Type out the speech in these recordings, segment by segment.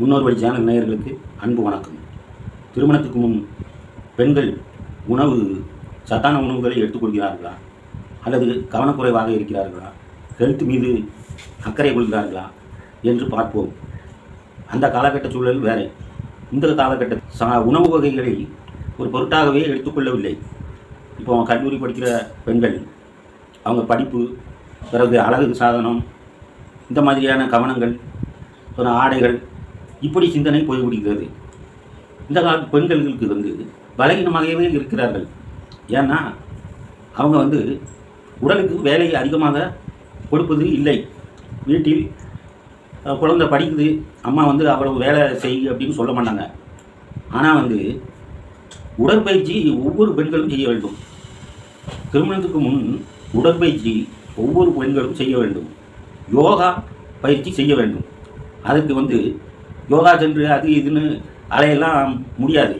முன்னோர் வழி சேனல் நேயர்களுக்கு அன்பு வணக்கம். திருமணத்துக்கு முன் பெண்கள் உணவு சத்தான உணவுகளை எடுத்துக்கொள்கிறார்களா அல்லது கவனக்குறைவாக இருக்கிறார்களா? ஹெல்த் மீது அக்கறை கொள்கிறார்களா? என்று பார்ப்போம். அந்த காலகட்ட சூழல் வேறு. இந்த காலகட்ட சா உணவு வகைகளை ஒரு பொருட்டாகவே எடுத்துக்கொள்ளவில்லை இப்போ கல்லூரி படிக்கிற பெண்கள் அவங்க படிப்பு பிறகு அழகு சாதனம் இந்த மாதிரியான கவனங்கள் அப்புறம் ஆடைகள் இப்படி சிந்தனை போய்விடுகிறது. இந்த கால பெண்களுக்கு வந்து பலகீனமாகவே இருக்கிறார்கள். ஏன்னா அவங்க வந்து உடலுக்கு வேலையை அதிகமாக கொடுப்பது இல்லை. வீட்டில் குழந்தை படிக்குது அம்மா வந்து அவ்வளவு வேலை செய் அப்படின்னு சொல்ல மாட்டாங்க. ஆனால் வந்து உடற்பயிற்சி ஒவ்வொரு பெண்களும் செய்ய வேண்டும். திருமணத்துக்கு முன் உடற்பயிற்சி ஒவ்வொரு பெண்களும் செய்ய வேண்டும். யோகா பயிற்சி செய்ய வேண்டும். அதற்கு வந்து யோகா சென்று அது இதுன்னு அலையெல்லாம் முடியாது.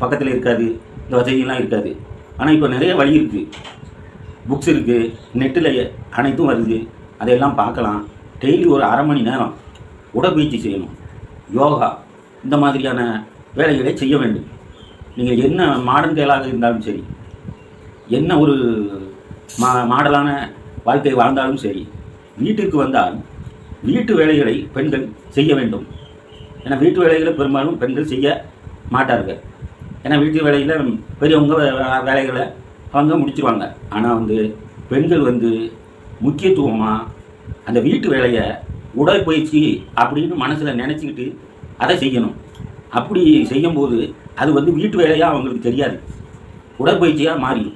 பக்கத்தில் இருக்காது. இந்த வசதியெல்லாம் இருக்காது. ஆனால் இப்போ நிறைய வழி இருக்குது புக்ஸ் இருக்குது நெட்டில் அனைத்தும் வருது. அதையெல்லாம் பார்க்கலாம். டெய்லி ஒரு அரை மணி நேரம் உடற்பயிற்சி செய்யணும். யோகா இந்த மாதிரியான வேலைகளை செய்ய வேண்டும். நீங்கள் என்ன மாடர்ன் செயலாக இருந்தாலும் சரி என்ன ஒரு மா மாடலான வாழ்க்கை வாழ்ந்தாலும் சரி வீட்டிற்கு வந்தால் வீட்டு வேலைகளை பெண்கள் செய்ய வேண்டும். ஏன்னா வீட்டு வேலைகளை பெரும்பாலும் பெண்கள் செய்ய மாட்டார்கள். ஏன்னா வீட்டு வேலையில் பெரியவங்க வே- வேலைகளை அவங்க முடிச்சிருவாங்க. ஆனால் வந்து பெண்கள் வந்து முக்கியத்துவமாக அந்த வீட்டு வேலையை உடற்பயிற்சி அப்படின்னு மனசில் நினச்சிக்கிட்டு அதை செய்யணும். அப்படி செய்யும்போது அது வந்து வீட்டு வேலையாக அவங்களுக்கு தெரியாது. உடற்பயிற்சியாக மாறிடும்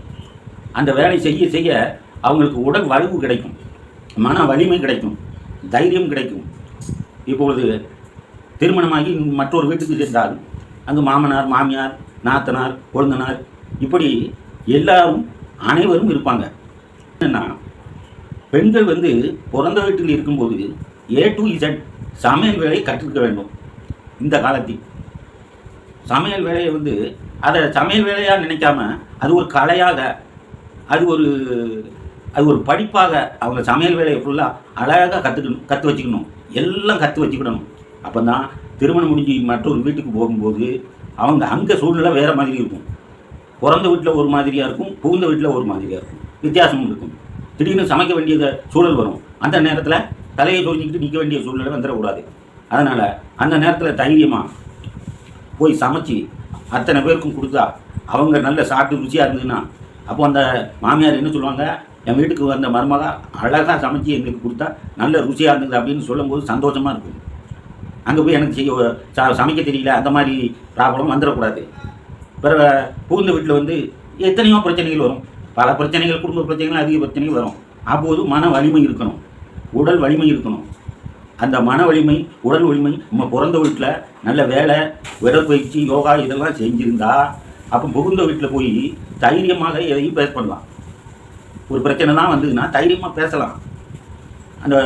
அந்த வேலை செய்ய செய்ய அவங்களுக்கு உடல் வலுவு கிடைக்கும். மன வலிமை கிடைக்கும். தைரியம் கிடைக்கும். இப்பொழுது திருமணமாகி மற்றொரு வீட்டுக்கு சென்றால் அங்கு மாமனார் மாமியார் நாத்தனார் கொழுந்தனார் இப்படி எல்லாரும் அனைவரும் இருப்பாங்க. என்னென்னா பெண்கள் வந்து பிறந்த வீட்டில் இருக்கும்போது ஏ டு இசட் சமையல் வேலை கற்றுக்க வேண்டும். இந்த காலத்தில் சமையல் வேலையை வந்து அதை சமையல் வேலையாக நினைக்காம அது ஒரு கலையாக அது ஒரு அது ஒரு படிப்பாக அவங்க சமையல் வேலையை ஃபுல்லாக அழகாக கற்றுக்கணும் கற்று வச்சுக்கணும். எல்லாம் கற்று வச்சுக்கிடணும். அப்போ தான் திருமணம் முடிஞ்சு மற்றொரு வீட்டுக்கு போகும்போது அவங்க அங்கே சூழ்நிலை வேறு மாதிரி இருக்கும். பிறந்த வீட்டில் ஒரு மாதிரியாக இருக்கும் புகுந்த வீட்டில் ஒரு மாதிரியாக இருக்கும். வித்தியாசமும் இருக்கும். திடீர்னு சமைக்க வேண்டிய சூழல் வரும். அந்த நேரத்தில் தலையை சொரிஞ்சிக்கிட்டு நிற்க வேண்டிய சூழ்நிலை வந்துடக்கூடாது. அதனால் அந்த நேரத்தில் தைரியமாக போய் சமைச்சு அத்தனை பேருக்கும் கொடுத்தா அவங்க நல்ல சாப்பிட்டு ருச்சியாக இருந்ததுன்னா அப்போ அந்த மாமியார் என்ன சொல்லுவாங்க? என் வீட்டுக்கு வந்த மருமகா அழகாக சமைச்சு எங்களுக்கு கொடுத்தா நல்ல ருசியாக இருந்தது அப்படின்னு சொல்லும்போது சந்தோஷமாக இருக்கும். அங்கே போய் எனக்கு செய்ய ச- சமைக்க தெரியல அந்த மாதிரி ப்ராப்ளம் வந்துடக்கூடாது பிறகு புகுந்த வீட்டில் வந்து எத்தனையோ பிரச்சனைகள் வரும். பல பிரச்சனைகள் குடும்ப பிரச்சனைகள் அதிக பிரச்சனைகள் வரும். அப்போது மன வலிமை இருக்கணும். உடல் வலிமை இருக்கணும். அந்த மன வலிமை உடல் வலிமை நம்ம பிறந்த வீட்டில் நல்ல வேலை உடற்பயிற்சி யோகா இதெல்லாம் செஞ்சுருந்தா அப்போ புகுந்த வீட்டில் போய் தைரியமாக எதையும் பேச பண்ணலாம். ஒரு பிரச்சனை தான் வந்ததுன்னா தைரியமாக பேசலாம். அந்த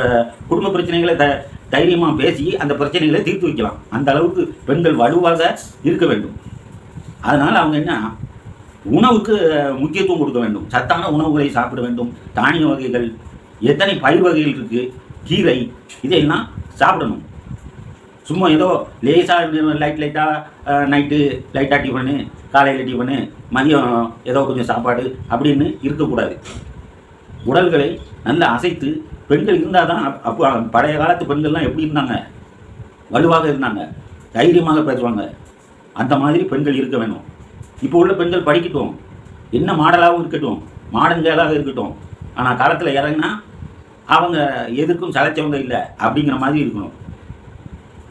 குடும்ப பிரச்சனைகளை த தைரியமாக பேசி அந்த பிரச்சனைகளை தீர்த்து வைக்கலாம். அந்த அளவுக்கு பெண்கள் வலுவாக இருக்க வேண்டும். அதனால் அவங்க என்ன? உணவுக்கு முக்கியத்துவம் கொடுக்க வேண்டும். சத்தான உணவுகளை சாப்பிட வேண்டும். தானிய வகைகள் எத்தனை பயிர் வகைகள் இருக்குது கீரை இதையெல்லாம் சாப்பிடணும். சும்மா ஏதோ லேசாக லைட் லைட்டாக நைட்டு லைட்டாக டிஃபனு காலையில் டிஃபனு மதியம் ஏதோ கொஞ்சம் சாப்பாடு அப்படின்னு இருக்கக்கூடாது. உடல்களை நல்லா அசைத்து பெண்கள் இருந்தால் தான் அப்போ பழைய காலத்து பெண்கள்லாம் எப்படி இருந்தாங்க? வலுவாக இருந்தாங்க. தைரியமாக பேசுவாங்க. அந்த மாதிரி பெண்கள் இருக்க வேணும். இப்போ உள்ள பெண்கள் படிக்கட்டும். என்ன மாடலாகவும் இருக்கட்டும். மாடர்ன் கேளாக இருக்கட்டும். ஆனால் காலத்தில் இறங்கினா அவங்க எதுக்கும் சளைச்சவங்க இல்லை அப்படிங்கிற மாதிரி இருக்கணும்.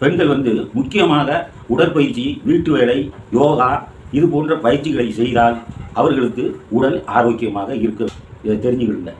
பெண்கள் வந்து முக்கியமாக உடற்பயிற்சி வீட்டு வேலை யோகா இது போன்ற பயிற்சிகளை செய்தால் அவர்களுக்கு உடல் ஆரோக்கியமாக இருக்க இதை தெரிஞ்சுக்கிடுங்க